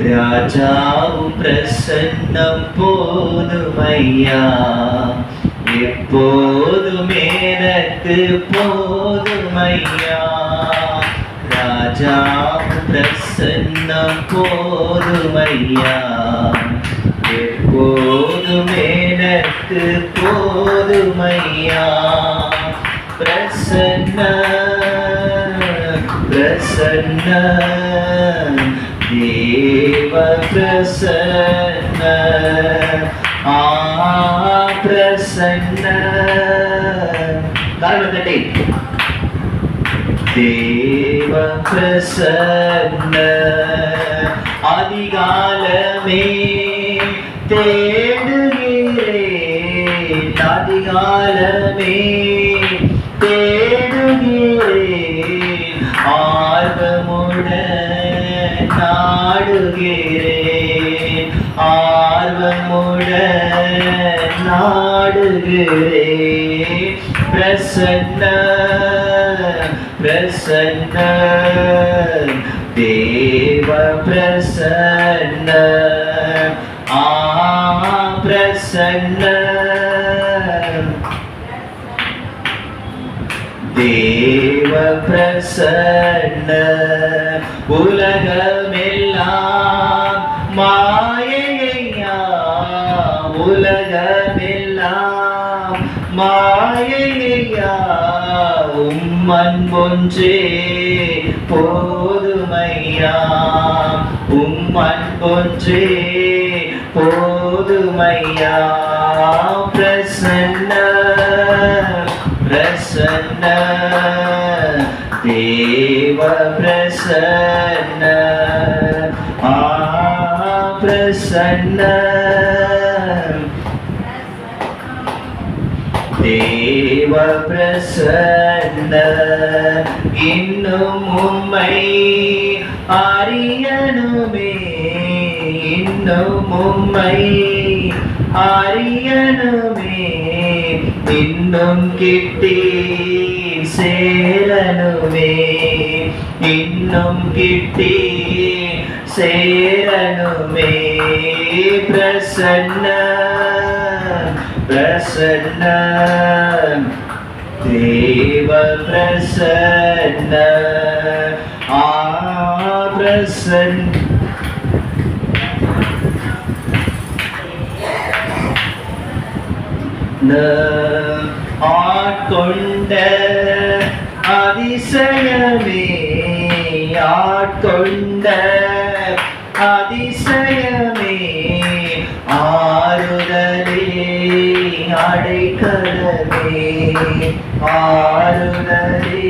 ராஜாவு பிரசன்னம் போதுமையா எப்போதும் எனக்கு போதுமையா ராஜாவு பிரசன்னம் போதுமையா எப்போதும் எனக்கு போதுமையா பிரசன்ன பிரசன்ன പ്രസന്ന ആ പ്രസന്ന കാരണം എന്തെ ദേവ പ്രസന്ന അധികാലമേ തേടുകേ അധികാലമേ തേടുകേ ആർവമുട നാ நாடுகிறேன் ஆர்வமுடன் நாடுகிறேன் பிரசன்ன பிரசன்ன தேவ பிரசன்ன ஆ பிரசன்ன தேவ பிரசன்ன உலகமெல்லாம் மாயையா உம்மன் ஒன்றே போதுமையா? உம்மன் ஒன்றே போதுமையா? பிரசன்ன பிரசன்ன. தேவ பிரசன்ன. ஆ பிரசன்ன. தேவ பிரசன்ன இன்னும் உம்மை அறியணுமே. இன்னும் உம்மை அறியணுமே. இன்னும் கிட்டி சேரணுமே. இன்னும் கிட்டி சேரணுமே. பிரசன்ன. பிரசன்ன தேவ பிரசன்ன ஆ பிரசன்ன ஆட்கொண்ட அதிசயமே ஆட்கொண்ட ആരുണരേ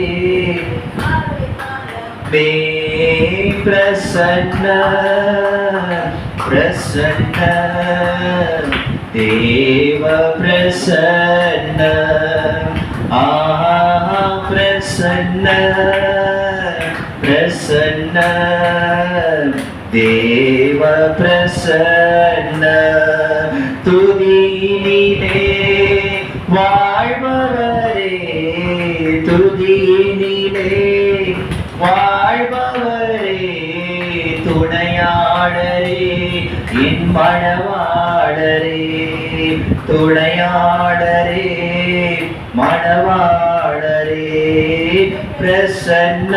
മേ പ്രസന്ന പ്രസന്ന ദേവ പ്രസന്ന ആ പ്രസന്ന പ്രസന്ന ദേവ പ്രസന്ന തുതിയിലേ துதியினிலே வாழ்பவரே துணையாளரே என் மணவாளரே துணையாளரே மணவாளரே பிரசன்ன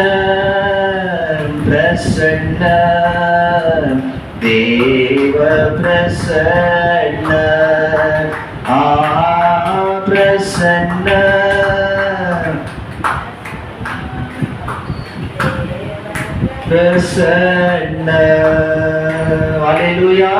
பிரசன்ன தேவ பிரசன்ன. பிரசன்ன அலையிலுயா